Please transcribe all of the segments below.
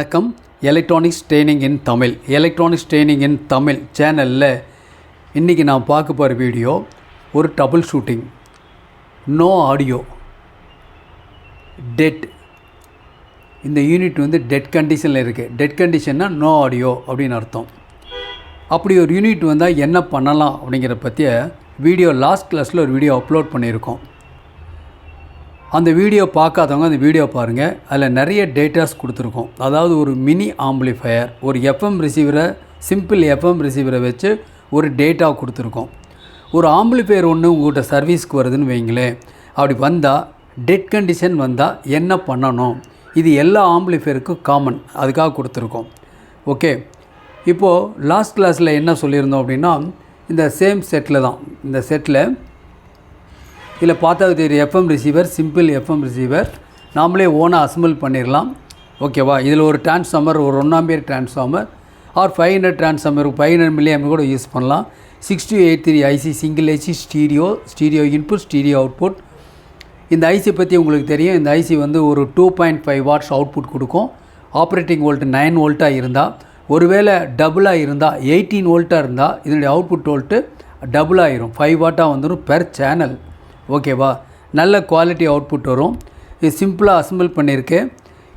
வணக்கம். Electronics training in Tamil electronics training in Tamil சேனலில் இன்றைக்கி நான் பார்க்க போகிற வீடியோ ஒரு double shooting no audio dead இந்த யூனிட் வந்து டெட் கண்டிஷனில் இருக்குது டெட் கண்டிஷன்னா நோ ஆடியோ அப்படின்னு அர்த்தம். அப்படி ஒரு யூனிட் வந்தால் என்ன பண்ணலாம் அப்படிங்கிற பற்றிய வீடியோ லாஸ்ட் கிளாஸில் ஒரு வீடியோ அப்லோட் பண்ணியிருக்கோம். அந்த வீடியோ பார்க்காதவங்க அந்த வீடியோ பாருங்கள் அதில் நிறைய டேட்டாஸ் கொடுத்துருக்கோம். அதாவது ஒரு மினி ஆம்பிளிஃபயர் ஒரு எஃப்எம் ரிசீவரை சிம்பிள் எஃப்எம் ரிசீவரை வச்சு ஒரு டேட்டா கொடுத்துருக்கோம். ஒரு ஆம்பிளிஃபயர் ஒன்று உங்கள்கிட்ட சர்வீஸ்க்கு வருதுன்னு வைங்களேன். அப்படி வந்தால் டெட் கண்டிஷன் வந்தால் என்ன பண்ணணும்? இது எல்லா ஆம்பிளிஃபயருக்கும் காமன் அதுக்காக கொடுத்துருக்கோம். ஓகே இப்போது லாஸ்ட் கிளாஸில் என்ன சொல்லியிருந்தோம் அப்படின்னா இந்த சேம் செட்டில் தான். இந்த செட்டில் இதில் பார்த்தா தெரியும் FM receiver simple FM receiver நாமளே ஓனாக அசம்பிள் பண்ணிடலாம் ஓகேவா இதில் ஒரு டிரான்ஸ்ஃபார்மர் ஒரு ஒன்றாம் பேர் transformer or five hundred transformer five hundred milliamp கூட யூஸ் பண்ணலாம் six two eight three IC single IC stereo stereo input stereo output இந்த ஐசி பற்றி உங்களுக்கு தெரியும். இந்த ஐசி வந்து ஒரு two point five watts output கொடுக்கும். ஆப்ரேட்டிங் வோல்ட் நைன் வோல்ட்டாக இருந்தால் ஒருவேளை டபுளாக இருந்தால் எயிட்டீன் வோல்ட்டாக இருந்தால் இதனுடைய அவுட்புட் வோல்ட்டு டபுள் ஆயிரும். ஃபைவ் வாட்டாக வந்துடும் பெர் சேனல் ஓகேவா? நல்ல குவாலிட்டி அவுட்புட் வரும். இது சிம்பிளாக அசம்பிள் பண்ணியிருக்கு.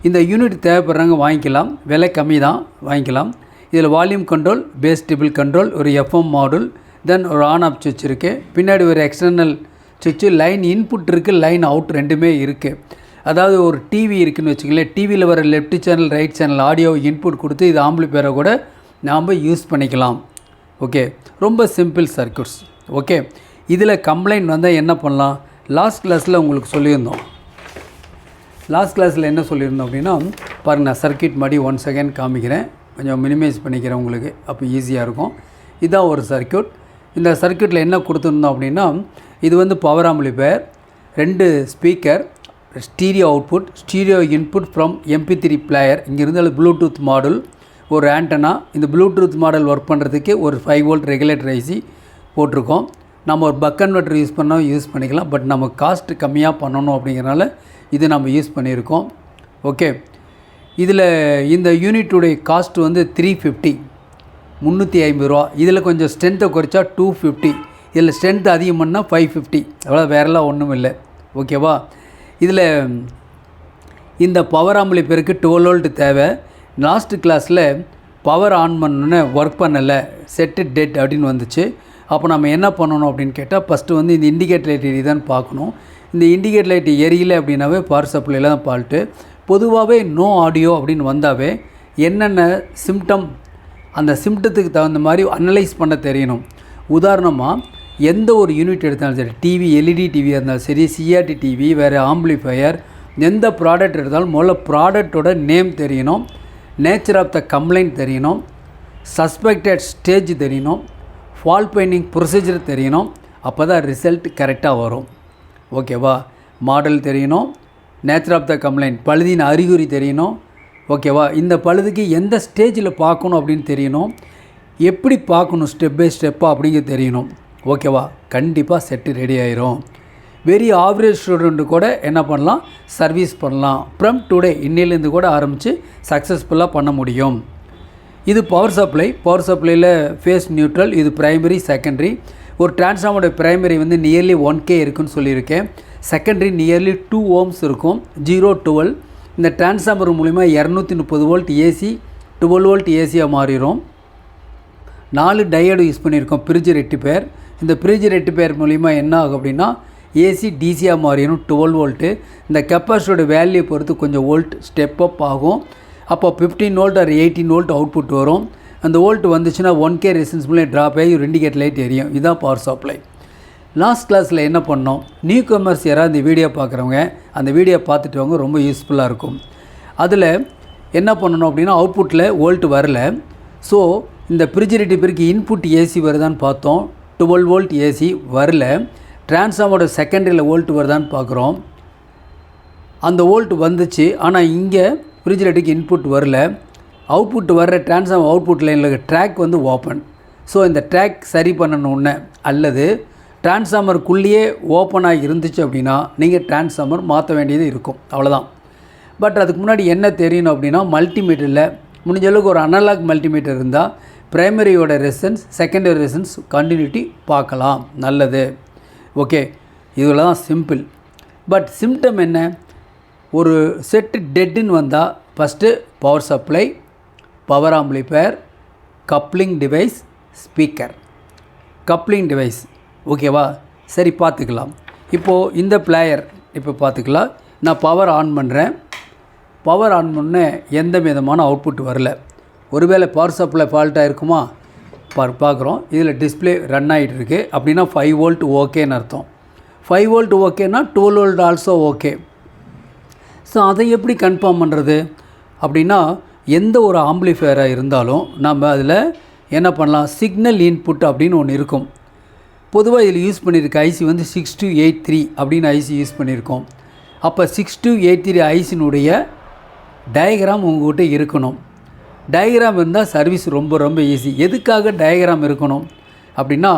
இந்த யூனிட் தேவைப்படுறவங்க வாங்கிக்கலாம். விலை கம்மி தான் வாங்கிக்கலாம். இதில் volume control bass treble control ஒரு எஃப்எம் மாடல் தென் ஒரு ஆன் ஆஃப் சுவிட்ச் இருக்குது பின்னாடி ஒரு எக்ஸ்டர்னல் சுவிட்சு லைன் இன்புட் இருக்குது லைன் அவுட் ரெண்டுமே இருக்குது அதாவது ஒரு டிவி இருக்குதுன்னு வச்சுக்கங்களேன். டிவியில் வர left channel right channel audio input கொடுத்து இது ஆம்பிளிஃபயரை கூட நாம் யூஸ் பண்ணிக்கலாம். ஓகே? ரொம்ப சிம்பிள் சர்க்கியூட்ஸ் ஓகே? இதில் கம்ப்ளைண்ட் வந்தால் என்ன பண்ணலாம்? லாஸ்ட் கிளாஸில் உங்களுக்கு சொல்லியிருந்தோம். லாஸ்ட் கிளாஸில் என்ன சொல்லியிருந்தோம் அப்படின்னா பாருங்கள் நான் சர்க்கியூட் மாதிரி ஒன் செகண்ட் காமிக்கிறேன். கொஞ்சம் மினிமைஸ் பண்ணிக்கிறேன் உங்களுக்கு. அப்போ ஈஸியாக இருக்கும். இதான் ஒரு சர்க்கியூட் இந்த சர்க்கியூட்டில் என்ன கொடுத்துருந்தோம் அப்படின்னா இது வந்து பவர் ஆம்பிளிஃபயர் ரெண்டு speaker stereo output stereo input from MP three player இங்கேருந்து அது ப்ளூடூத் மாடல் ஒரு ஆண்டனா இந்த ப்ளூடூத் மாடல் ஒர்க் பண்ணுறதுக்கு ஒரு ஃபைவ் வோல்ட் ரெகுலேட்டர் ஐசி போட்டிருக்கோம். நம்ம ஒரு பக் கன்வெர்டர் யூஸ் பண்ணால் யூஸ் பண்ணிக்கலாம் பட் நம்ம காஸ்ட்டு கம்மியாக பண்ணணும் அப்படிங்கிறனால இது நம்ம யூஸ் பண்ணியிருக்கோம். ஓகே. இதில் இந்த யூனிட்டுடைய காஸ்ட் வந்து த்ரீ ஃபிஃப்டி முந்நூற்றி ஐம்பது ரூபா. இதில் கொஞ்சம் ஸ்ட்ரென்த்தை குறைச்சா டூ ஃபிஃப்டி இதில் ஸ்ட்ரென்த் அதிகம் பண்ணால் ஃபைவ் ஃபிஃப்டி அவ்வளோ வேறெல்லாம் ஒன்றும் இல்லை. ஓகேவா இதில் இந்த பவர் ஆம்பிளிஃபயருக்கு டுவெல் வோல்ட் தேவை. லாஸ்ட் கிளாஸில் பவர் ஆன் பண்ணோன்னே ஒர்க் பண்ணலை. செட்டு டெட் அப்படின்னு வந்துச்சு. அப்போ நம்ம என்ன பண்ணணும் அப்படின்னு கேட்டால் ஃபஸ்ட்டு வந்து இந்த இண்டிகேட் லைட் எரியுதான்னு பார்க்கணும். இந்த இண்டிகேட் லைட் எரியலை அப்படின்னாவே பவர் சப்ளையில் தான் ஃபால்ட்டு பொதுவாகவே நோ ஆடியோ அப்படின்னு வந்தாவே என்னென்ன சிம்டம் அந்த சிம்டத்துக்கு தகுந்த மாதிரி அனலைஸ் பண்ண தெரியணும். உதாரணமாக எந்த ஒரு யூனிட் எடுத்தாலும் சரி டிவி எல்இடி டிவியாக இருந்தாலும் சரி சிஆர்டி டிவி வேறு ஆம்பிளிஃபையர் எந்த ப்ராடக்ட் எடுத்தாலும் முதல்ல ப்ராடக்டோட நேம் தெரியணும். நேச்சர் ஆஃப் த கம்ப்ளைண்ட் தெரியணும். சஸ்பெக்டட் ஸ்டேஜ் தெரியணும். ஃபால் பெயிண்டிங் ப்ரொசீஜர் தெரியணும். அப்போ தான் ரிசல்ட் கரெக்டாக வரும். ஓகேவா மாடல் தெரியணும். நேச்சர் ஆஃப் த கம்ப்ளைண்ட் பழுதின் அறிகுறி தெரியணும். ஓகேவா இந்த பழுதுக்கு எந்த ஸ்டேஜில் பார்க்கணும் அப்படின்னு தெரியணும். எப்படி பார்க்கணும்? ஸ்டெப் பை ஸ்டெப்பாக அப்படிங்கிறது தெரியணும். ஓகேவா கண்டிப்பாக செட்டு ரெடி ஆயிரும். வெரி ஆவரேஜ் ஸ்டூடெண்ட்டு கூட என்ன பண்ணலாம்? சர்வீஸ் பண்ணலாம். ஃப்ரம் டுடே இன்னிலேருந்து கூட ஆரம்பித்து சக்ஸஸ்ஃபுல்லாக பண்ண முடியும். இது பவர் சப்ளை பவர் சப்ளையில் ஃபேஸ் நியூட்ரல் இது ப்ரைமரி செகண்டரி ஒரு டிரான்ஸ்ஃபார்மோட பிரைமரி வந்து நியர்லி ஒன் கே இருக்குன்னு சொல்லியிருக்கேன். செகண்டரி நியர்லி டூ ஓம்ஸ் இருக்கும். ஜீரோ டுவெல் இந்த டிரான்ஸ்ஃபார்மர் மூலிமா இரநூத்தி முப்பது வோல்ட் ஏசி டுவெல் வோல்ட் ஏசியாக மாறிடும் நாலு டயடு யூஸ் பண்ணியிருக்கோம் பிரிட்ஜ் ரெட்டிப்பேர் இந்த பிரிட்ஜ் ரெட்டிப்பேர் மூலிமா என்ன ஆகும் அப்படின்னா ஏசி டிசியாக மாறிடும் டுவெல் வோல்ட்டு இந்த கெப்பாசிட்டியோட வேல்யூ பொறுத்து கொஞ்சம் வோல்ட் ஸ்டெப் அப் ஆகும். அப்போ fifteen volt or eighteen volt output வரும். அந்த வோல்ட் வந்துச்சுன்னா ஒன் கே ரெசிஸ்டன்ஸ் மூலம் ட்ராப் ஆகி ஒரு இண்டிகேட் லைட் எரியும். இதுதான் பவர் சப்ளை லாஸ்ட் கிளாஸில் என்ன பண்ணோம்? நியூ கமர்ஸ் யாராவது இந்த வீடியோ பார்க்குறவங்க அந்த வீடியோ பார்த்துட்டு வாங்க ரொம்ப யூஸ்ஃபுல்லாக இருக்கும். அதில் என்ன பண்ணணும் அப்படின்னா அவுட்புட்டில் வோல்ட் வரல. ஸோ இந்த பிரிஜிரிட்டி பிறகு இன்புட் ஏசி வருதான்னு பார்த்தோம். டுவெல் வோல்ட் ஏசி வரல. டிரான்ஸ்ஃபார்மோட செகண்டரியில் வோல்ட் வருதான்னு பார்க்குறோம். அந்த வோல்ட் வந்துச்சு. ஆனால் இங்கே ஃப்ரிட்ஜிலேட்டுக்கு இன்புட் வரல. அவுட்புட் வர்ற டிரான்ஸ்ஃபார்ம் அவுட்புட் லைனில் ட்ராக் வந்து ஓப்பன் ஸோ இந்த ட்ராக் சரி பண்ணணுன்னு அல்லது டிரான்ஸ்ஃபார்மருக்குள்ளேயே ஓப்பனாக இருந்துச்சு அப்படின்னா நீங்கள் டிரான்ஸ்ஃபார்மர் மாற்ற வேண்டியது இருக்கும். அவ்வளோதான் பட் அதுக்கு முன்னாடி என்ன தெரியணும் அப்படின்னா மல்டிமீட்டரில் முடிஞ்ச அளவுக்கு ஒரு அனலாக் மல்டிமீட்டர் இருந்தால் ப்ரைமரியோட ரெசன்ஸ் செகண்டரி ரெசன்ஸ் கண்டினியூட்டி பார்க்கலாம். நல்லது. ஓகே இதில் தான் சிம்பிள் பட் சிம்டம் என்ன? ஒரு செட்டு டெட்டுன்னு வந்தால் first power supply power amplifier coupling device speaker coupling device ஓகேவா சரி பார்த்துக்கலாம். இப்போது இந்த பிளேயர் இப்போ பார்த்துக்கலாம். நான் பவர் ஆன் பண்ணுறேன் பவர் ஆன் பண்ண எந்த விதமான அவுட்புட் வரல. ஒருவேளை பவர் சப்ளை ஃபால்ட்டாக இருக்குமா? பார் பார்க்குறோம். இதில் டிஸ்பிளே ரன் ஆகிட்டு இருக்குது அப்படின்னா ஃபைவ் வோல்ட் ஓகேன்னு அர்த்தம். ஃபைவ் வோல்ட் ஓகேனா twelve volt also okay so அதை எப்படி கன்ஃபார்ம் பண்ணுறது அப்படின்னா எந்த ஒரு ஆம்பிளிஃபையராக இருந்தாலும் நம்ம அதில் என்ன பண்ணலாம்? சிக்னல் இன்புட் அப்படின்னு ஒன்று இருக்கும். பொதுவாக இதில் யூஸ் பண்ணியிருக்க ஐசி வந்து சிக்ஸ் டூ எயிட் த்ரீ அப்படின்னு ஐசி யூஸ் பண்ணியிருக்கோம் அப்போ சிக்ஸ் டூ எயிட் த்ரீ ஐசினுடைய டயக்ராம் உங்கள்கிட்ட இருக்கணும். டயக்ராம் இருந்தால் சர்வீஸ் ரொம்ப ரொம்ப ஈஸி எதுக்காக டயக்ராம் இருக்கணும்? அப்படின்னா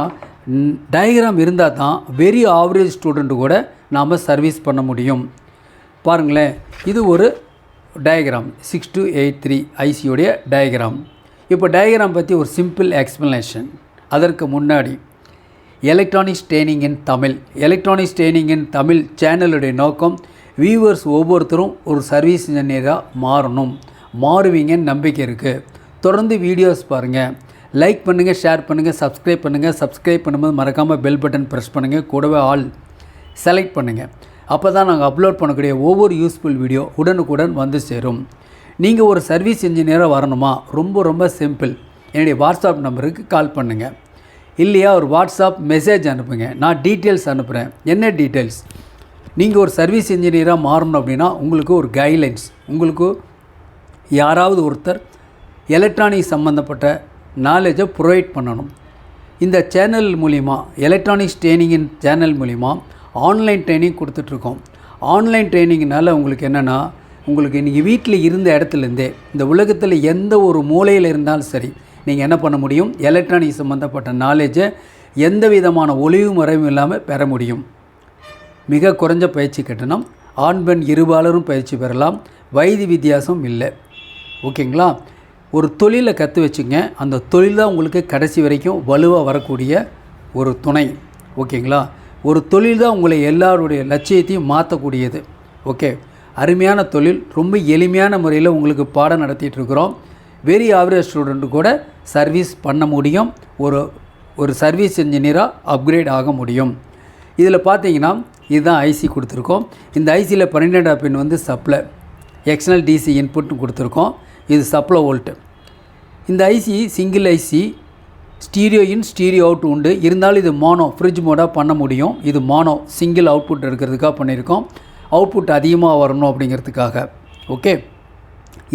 டயக்ராம் இருந்தால் தான் வெரி ஆவரேஜ் ஸ்டூடெண்ட்டு கூட நாம் சர்வீஸ் பண்ண முடியும். பாருங்களேன் இது ஒரு diagram six two eight three ஐசியோடைய diagram இப்போ டயக்ராம் பற்றி ஒரு சிம்பிள் எக்ஸ்ப்ளனேஷன் அதற்கு முன்னாடி electronic training in Tamil electronics training in Tamil சேனலுடைய நோக்கம் வியூவர்ஸ் ஒவ்வொருத்தரும் ஒரு சர்வீஸ் இன்ஜினியராக மாறணும். மாறுவீங்கன்னு நம்பிக்கை இருக்குது தொடர்ந்து வீடியோஸ் பாருங்கள் லைக் பண்ணுங்கள் ஷேர் பண்ணுங்கள் சப்ஸ்கிரைப் பண்ணுங்கள் சப்ஸ்கிரைப் பண்ணும்போது மறக்காமல் பெல் பட்டன் ப்ரெஸ் பண்ணுங்கள் கூடவே ஆல் செலக்ட் பண்ணுங்கள் அப்போ தான் நாங்கள் அப்லோட் பண்ணக்கூடிய ஒவ்வொரு யூஸ்ஃபுல் வீடியோ உடனுக்குடன் வந்து சேரும். நீங்கள் ஒரு சர்வீஸ் இன்ஜினியராக வரணுமா? ரொம்ப ரொம்ப சிம்பிள் என்னுடைய வாட்ஸ்அப் நம்பருக்கு கால் பண்ணுங்கள் இல்லையா ஒரு வாட்ஸ்அப் மெசேஜ் அனுப்புங்க. நான் டீட்டெயில்ஸ் அனுப்புகிறேன் என்ன டீட்டெயில்ஸ் நீங்கள் ஒரு சர்வீஸ் இன்ஜினியராக மாறணும் அப்படின்னா உங்களுக்கு ஒரு கைட்லைன்ஸ் உங்களுக்கு யாராவது ஒருத்தர் எலக்ட்ரானிக் சம்மந்தப்பட்ட நாலேஜை ப்ரொவைட் பண்ணணும். இந்த சேனல் மூலிமா எலக்ட்ரானிக்ஸ் ட்ரெயினிங்கின் சேனல் மூலிமா ஆன்லைன் ட்ரைனிங் கொடுத்துட்ருக்கோம். ஆன்லைன் ட்ரைனிங்னால உங்களுக்கு என்னென்னா உங்களுக்கு நீங்கள் வீட்டில் இருந்த இடத்துலேருந்தே இந்த உலகத்தில் எந்த ஒரு மூலையில் இருந்தாலும் சரி நீங்கள் என்ன பண்ண முடியும்? எலக்ட்ரானிக் சம்மந்தப்பட்ட நாலேஜை எந்த விதமான ஒளிவு முறையும் இல்லாமல் பெற முடியும். மிக குறைஞ்ச பயிற்சி கட்டணம். ஆண் பெண் இருபாலரும் பயிற்சி பெறலாம். வயது வித்தியாசம் இல்லை. ஓகேங்களா? ஒரு தொழிலை கற்று வச்சுங்க. அந்த தொழில் தான் உங்களுக்கு கடைசி வரைக்கும் வலுவாக வரக்கூடிய ஒரு துணை. ஓகேங்களா? ஒரு தொழில் தான் உங்களை எல்லாருடைய லட்சியத்தையும் மாற்றக்கூடியது. ஓகே? அருமையான தொழில். ரொம்ப எளிமையான முறையில் உங்களுக்கு பாடம் நடத்திட்டு இருக்கிறோம் வெரி ஆவரேஜ் ஸ்டூடெண்ட்டு கூட சர்வீஸ் பண்ண முடியும். ஒரு ஒரு சர்வீஸ் இன்ஜினியராக அப்கிரேட் ஆக முடியும். இதில் பார்த்தீங்கன்னா இதுதான் ஐசி கொடுத்துருக்கோம். இந்த ஐசியில் பன்னெண்டாம் பின் வந்து சப்ளை எக்ஸ்டர்னல் டிசி இன்புட்னு கொடுத்துருக்கோம். இது சப்ளை வோல்ட்டு இந்த IC single IC stereo in stereo out உண்டு. இருந்தாலும் இது மானோ ஃப்ரிட்ஜ் மோடாக பண்ண முடியும். இது மானோ சிங்கிள் அவுட்புட் இருக்கிறதுக்காக பண்ணியிருக்கோம். அவுட்புட் அதிகமாக வரணும் அப்படிங்கிறதுக்காக. ஓகே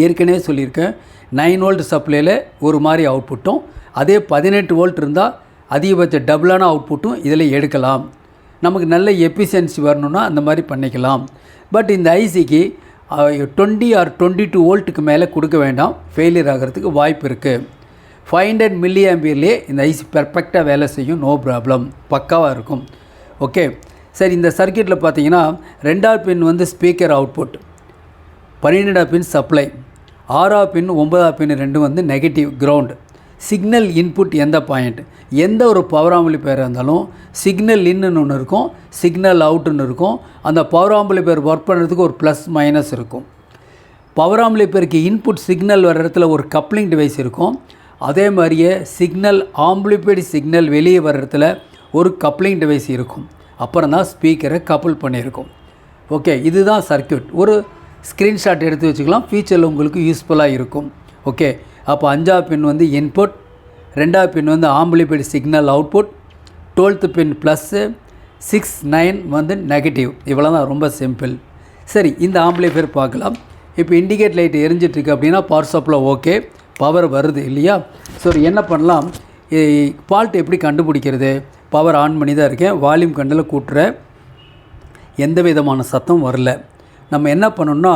ஏற்கனவே சொல்லியிருக்கேன். நைன் வோல்ட் சப்ளையில் ஒரு மாதிரி அவுட்புட்டும் அதே பதினெட்டு வோல்ட் இருந்தால் அதிகபட்ச டபுளான அவுட்புட்டும் இதில் எடுக்கலாம். நமக்கு நல்ல எஃபிஷியன்சி வரணும்னா அந்த மாதிரி பண்ணிக்கலாம். பட் இந்த ஐசிக்கு டுவெண்ட்டி ஆர் டுவெண்ட்டி டூ வோல்ட்டுக்கு மேலே கொடுக்க வேண்டாம். ஃபெயிலியர் ஆகிறதுக்கு வாய்ப்பு இருக்குது ஃபைவ் ஹண்ட்ரட் மில்லி ஆம்பியர்லேயே இந்த ஐசி பெர்ஃபெக்டாக வேலை செய்யும் நோ ப்ராப்ளம் பக்காவாக இருக்கும். ஓகே சரி இந்த சர்க்கியூட்டில் பார்த்தீங்கன்னா ரெண்டாவது பின் வந்து ஸ்பீக்கர் அவுட்புட் பன்னிரெண்டாவது பின் சப்ளை ஆறாவது பின் ஒன்பதாவது பின் ரெண்டும் வந்து நெகட்டிவ் கிரவுண்டு சிக்னல் இன்புட் எந்த பாயிண்ட் எந்த ஒரு பவர் ஆம்பிளிஃபையர் இருந்தாலும் சிக்னல் இன்னு ஒன்று இருக்கும் சிக்னல் அவுட்டுன்னு இருக்கும். அந்த பவர் ஆம்பிளிஃபையர் ஒர்க் பண்ணுறதுக்கு ஒரு ப்ளஸ் மைனஸ் இருக்கும். பவர் ஆம்பிளிஃபையருக்கு இன்புட் சிக்னல் வர இடத்துல ஒரு கப்ளிங் டிவைஸ் இருக்கும். அதே மாதிரியே சிக்னல் ஆம்பிளிஃபைடு சிக்னல் வெளியே வர்றதுல ஒரு கப்ளிங் டிவைஸ் இருக்கும். அப்புறம் தான் ஸ்பீக்கரை கப்புள் பண்ணியிருக்கும். ஓகே இதுதான் சர்க்கியூட் ஒரு ஸ்க்ரீன்ஷாட் எடுத்து வச்சுக்கலாம். ஃபியூச்சரில் உங்களுக்கு யூஸ்ஃபுல்லாக இருக்கும். ஓகே அப்போ அஞ்சாவது பின் வந்து இன்புட் ரெண்டாவது பின் வந்து amplified signal output twelfth pin plus six nine வந்து நெகட்டிவ் இவ்வளோ தான் ரொம்ப சிம்பிள் சரி இந்த ஆம்பிளிஃபையர் பார்க்கலாம். இப்போ இண்டிகேட் லைட் எரிஞ்சிட்ருக்கு அப்படின்னா பவர் சப்ளை ஓகே பவர் வருது இல்லையா? ஸோ என்ன பண்ணலாம்? ஃபால்ட் எப்படி கண்டுபிடிக்கிறது? பவர் ஆன் பண்ணி தான் இருக்கேன். வால்யூம் கண்டில் கூட்டுற எந்த விதமான சத்தம் வரல. நம்ம என்ன பண்ணணும்னா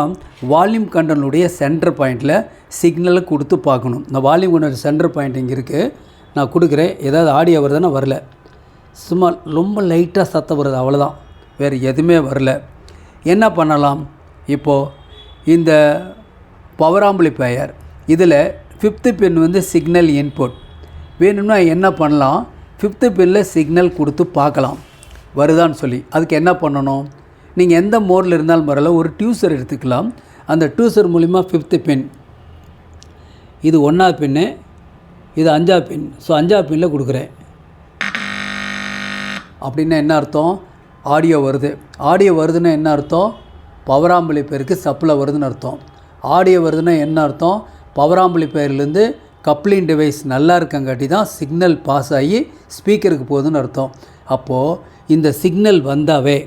வால்யூம் கண்டனுடைய சென்டர் பாயிண்டில் சிக்னலை கொடுத்து பார்க்கணும். இந்த வால்யூம் கண்டோட சென்டர் பாயிண்ட் இங்கே இருக்குது நான் கொடுக்குறேன். ஏதாவது ஆடியோ வருதுன்னா வரல. சும்மா ரொம்ப லைட்டாக சத்தம் வருது. அவ்வளோதான் வேறு எதுவுமே வரல. என்ன பண்ணலாம்? இப்போது இந்த பவர் ஆம்பிளிஃபையர் இதில் ஃபிஃப்த்து பின் வந்து சிக்னல் இன்புட் வேணும்னா என்ன பண்ணலாம்? ஃபிஃப்த்து பின்னில் சிக்னல் கொடுத்து பார்க்கலாம். வருதான்னு சொல்லி. அதுக்கு என்ன பண்ணணும்? நீங்கள் எந்த மோடில் இருந்தாலும் வரல ஒரு டியூசர் எடுத்துக்கலாம். அந்த டியூசர் மூலிமா ஃபிஃப்த்து பின் இது ஒன்றா பின்னு இது அஞ்சா பின் ஸோ அஞ்சா பின்னில் கொடுக்குறேன். அப்படின்னா என்ன அர்த்தம்? ஆடியோ வருது. ஆடியோ வருதுன்னா என்ன அர்த்தம்? பவராம்பளி பேருக்கு சப்ளை வருதுன்னு அர்த்தம். ஆடியோ வருதுன்னா என்ன அர்த்தம்? பவர் ஆம்பிளிஃபையர்லேருந்து கப்ளிங் டிவைஸ் நல்லா இருக்கங்காட்டி தான் சிக்னல் பாஸ் ஆகி ஸ்பீக்கருக்கு போகுதுன்னு அர்த்தம். அப்போது இந்த சிக்னல் வந்தாவே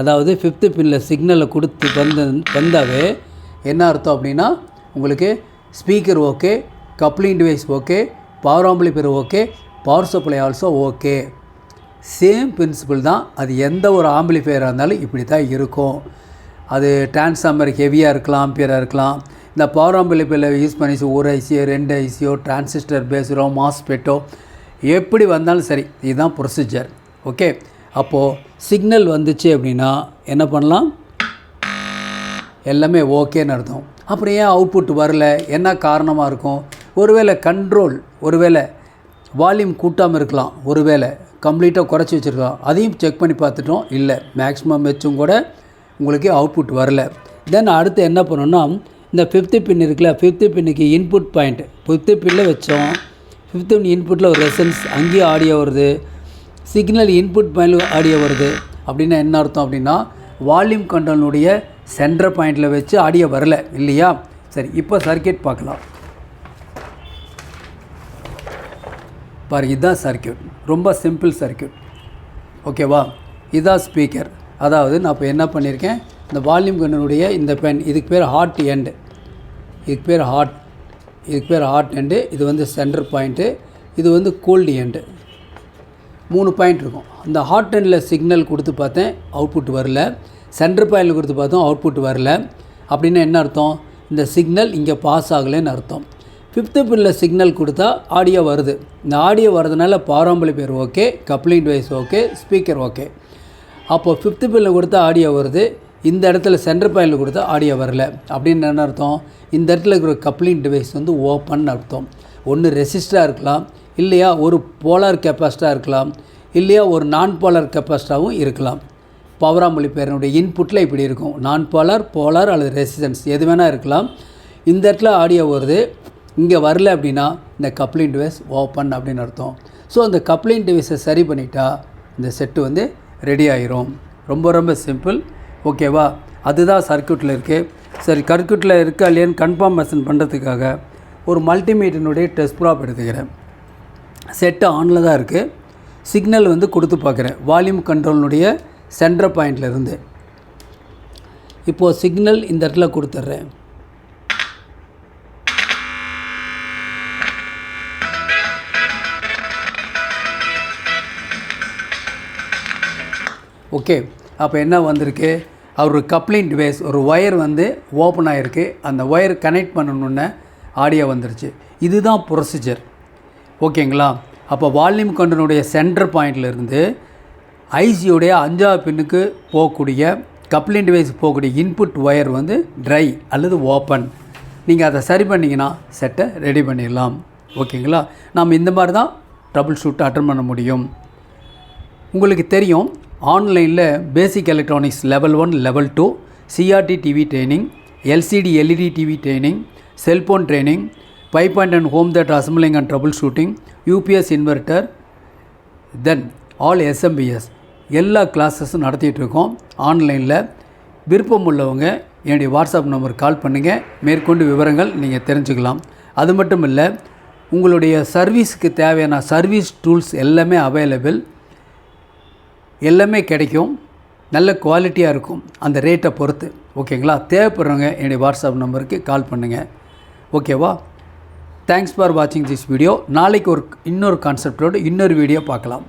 அதாவது ஃபிஃப்த்து பின்னில் சிக்னலை கொடுத்து வந்த வந்தாவே என்ன அர்த்தம் அப்படின்னா உங்களுக்கு speaker okay coupling device okay power amplifier okay power supply also okay. Same principle தான் அது எந்த ஒரு ஆம்பிளிஃபையராக இருந்தாலும் இப்படி தான் இருக்கும். அது டிரான்ஸ்ஃபார்மர் ஹெவியாக இருக்கலாம் ஆம்பியராக இருக்கலாம் இந்த பவர் ஆம்பிளிப்பில் யூஸ் பண்ணி ஒரு ஐசியோ ரெண்டு ஐசியோ டிரான்சிஸ்டர் பேசுகிறோ மாஸ்பெட்டோ எப்படி வந்தாலும் சரி இதுதான் ப்ரொசீஜர் ஓகே அப்போது சிக்னல் வந்துச்சு அப்படின்னா என்ன பண்ணலாம்? எல்லாமே ஓகேன்னு அர்த்தம். அப்புறம் ஏன் அவுட்புட் வரல? என்ன காரணமாக இருக்கும்? ஒருவேளை கண்ட்ரோல் ஒருவேளை வால்யூம் கூட்டாமல் இருக்கலாம். ஒருவேளை கம்ப்ளீட்டாக குறைச்சி வச்சுருக்கலாம். அதையும் செக் பண்ணி பார்த்துட்டோம். இல்லை மேக்ஸிமம் வச்சும் கூட உங்களுக்கு அவுட்புட் வரல. தென் அடுத்து என்ன பண்ணணும்னா இந்த ஃபிஃப்த்து பின் இருக்குல்ல ஃபிஃப்த்து பின்னுக்கு இன்புட் பாயிண்ட் ஃபிஃப்த்து பின்னில் வச்சோம். ஃபிஃப்த்து பின் இன்புட்டில் ஒரு ரெசன்ஸ் அங்கேயும் ஆடியோ வருது. சிக்னல் இன்புட் பாயிண்ட் ஆடியோ வருது. அப்படின்னா என்ன அர்த்தம் அப்படின்னா வால்யூம் கண்ட்ரோலுடைய சென்டர் பாயிண்டில் வச்சு ஆடியோ வரல இல்லையா? சரி இப்போ சர்க்கியூட் பார்க்கலாம். பாருங்க இதுதான் சர்க்கியூட் ரொம்ப சிம்பிள் சர்க்கியூட் ஓகேவா இதுதான் ஸ்பீக்கர் அதாவது நான் இப்போ என்ன பண்ணியிருக்கேன்? இந்த வால்யூம் கண்ணுடைய இந்த பென் இதுக்கு பேர் ஹாட் எண்டு இதுக்கு பேர் ஹாட் இதுக்கு பேர் ஹாட் எண்டு இது வந்து சென்டர் பாயிண்ட்டு இது வந்து கோல்டு எண்டு மூணு பாயிண்ட் இருக்கும். அந்த ஹாட் எண்டில் சிக்னல் கொடுத்து பார்த்தேன் அவுட்புட் வரல. சென்டர் பாயிண்டில் கொடுத்து பார்த்தோம் அவுட்புட் வரல. அப்படின்னா என்ன அர்த்தம்? இந்த சிக்னல் இங்கே பாஸ் ஆகலைன்னு அர்த்தம். ஃபிஃப்த்து பின்னில் சிக்னல் கொடுத்தா ஆடியோ வருது. இந்த ஆடியோ வரதுனால பாரம்பரிய பேர் okay coupling device okay speaker okay அப்போது ஃபிஃப்த்து பின்னில் கொடுத்தா ஆடியோ வருது. இந்த இடத்துல சென்டர் பாயிண்டில் கொடுத்தா ஆடியோ வரல. அப்படின்னு என்ன அர்த்தம்? இந்த இடத்துல இருக்கிற கப்ளிங் டிவைஸ் வந்து ஓப்பன் அர்த்தம். ஒன்று ரெசிஸ்டராக இருக்கலாம் இல்லையா ஒரு போலார் கெப்பாசிட்டாக இருக்கலாம் இல்லையா ஒரு நான் போலார் கெப்பாசிட்டாகவும் இருக்கலாம். பவராமொழி பேரனுடைய இன்புட்டில் இப்படி இருக்கும். நான் போலார் போலார் அல்லது ரெசிஸ்டன்ஸ் எது வேணால் இருக்கலாம். இந்த இடத்துல ஆடியோ வருது. இங்கே வரல அப்படின்னா இந்த கப்ளிங் டிவைஸ் ஓப்பன் அப்படின்னு அர்த்தம். ஸோ அந்த கப்ளிங் டிவைஸை சரி பண்ணிட்டா இந்த செட்டு வந்து ரெடி ஆயிரும். ரொம்ப ரொம்ப சிம்பிள் ஓகேவா? அதுதான் சர்க்கியூட்டில் இருக்குது சரி சர்க்கியூட்டில் இருக்கா இல்லையான்னு கன்ஃபார்மேஷன் பண்ணுறதுக்காக ஒரு மல்டிமீட்டனுடைய டெஸ்ட் ப்ராப் எடுத்துக்கிறேன். செட்டு ஆனில் தான் இருக்குது சிக்னல் வந்து கொடுத்து பார்க்குறேன். வால்யூம் கண்ட்ரோலினுடைய சென்டர் பாயிண்ட்லேருந்து இப்போது சிக்னல் இந்த இடத்துல கொடுத்துட்றேன். ஓகே அப்போ என்ன வந்திருக்கு? அவர் கப்ளிங் டிவைஸ் ஒரு ஒயர் வந்து ஓப்பன் ஆகிருக்கு அந்த ஒயர் கனெக்ட் பண்ணணுன்னு ஆடியோ வந்துருச்சு. இதுதான் ப்ரொசீஜர் ஓகேங்களா? அப்போ வால்யூம் கண்ட்ரோனுடைய சென்டர் பாயிண்ட்லேருந்து ஐசியோடைய அஞ்சாவது பின்னுக்கு போகக்கூடிய கப்ளிங் டிவைஸ் போகக்கூடிய இன்புட் ஒயர் வந்து ட்ரை அல்லது ஓப்பன் நீங்கள் அதை சரி பண்ணிங்கன்னா செட்டை ரெடி பண்ணிடலாம். ஓகேங்களா? நாம் இந்த மாதிரி தான் ட்ரபுள் ஷூட் அட்டன் பண்ண முடியும். உங்களுக்கு தெரியும் ஆன்லைனில் basic electronics level one level two CRT TV training LCD LED TV training cellphone training pipe and and home that assembling and troubleshooting UPS inverter then all SMPS எல்லா கிளாஸஸும் நடத்திட்டுருக்கோம் ஆன்லைனில் விருப்பம் உள்ளவங்க என்னுடைய வாட்ஸ்அப் நம்பர் கால் பண்ணுங்கள் மேற்கொண்டு விவரங்கள் நீங்கள் தெரிஞ்சுக்கலாம். அது மட்டும் இல்லை உங்களுடைய சர்வீஸ்க்கு தேவையான சர்வீஸ் டூல்ஸ் எல்லாமே அவைலபிள் எல்லாமே கிடைக்கும். நல்ல குவாலிட்டியாக இருக்கும். அந்த ரேட்டை பொறுத்து. ஓகேங்களா தேவைப்படுறவங்க என்னுடைய வாட்ஸ்அப் நம்பருக்கு கால் பண்ணுங்கள் ஓகேவா தேங்க்ஸ் ஃபார் வாட்சிங் திஸ் வீடியோ நாளைக்கு ஒரு இன்னொரு கான்செப்டோடு இன்னொரு வீடியோ பார்க்கலாம்.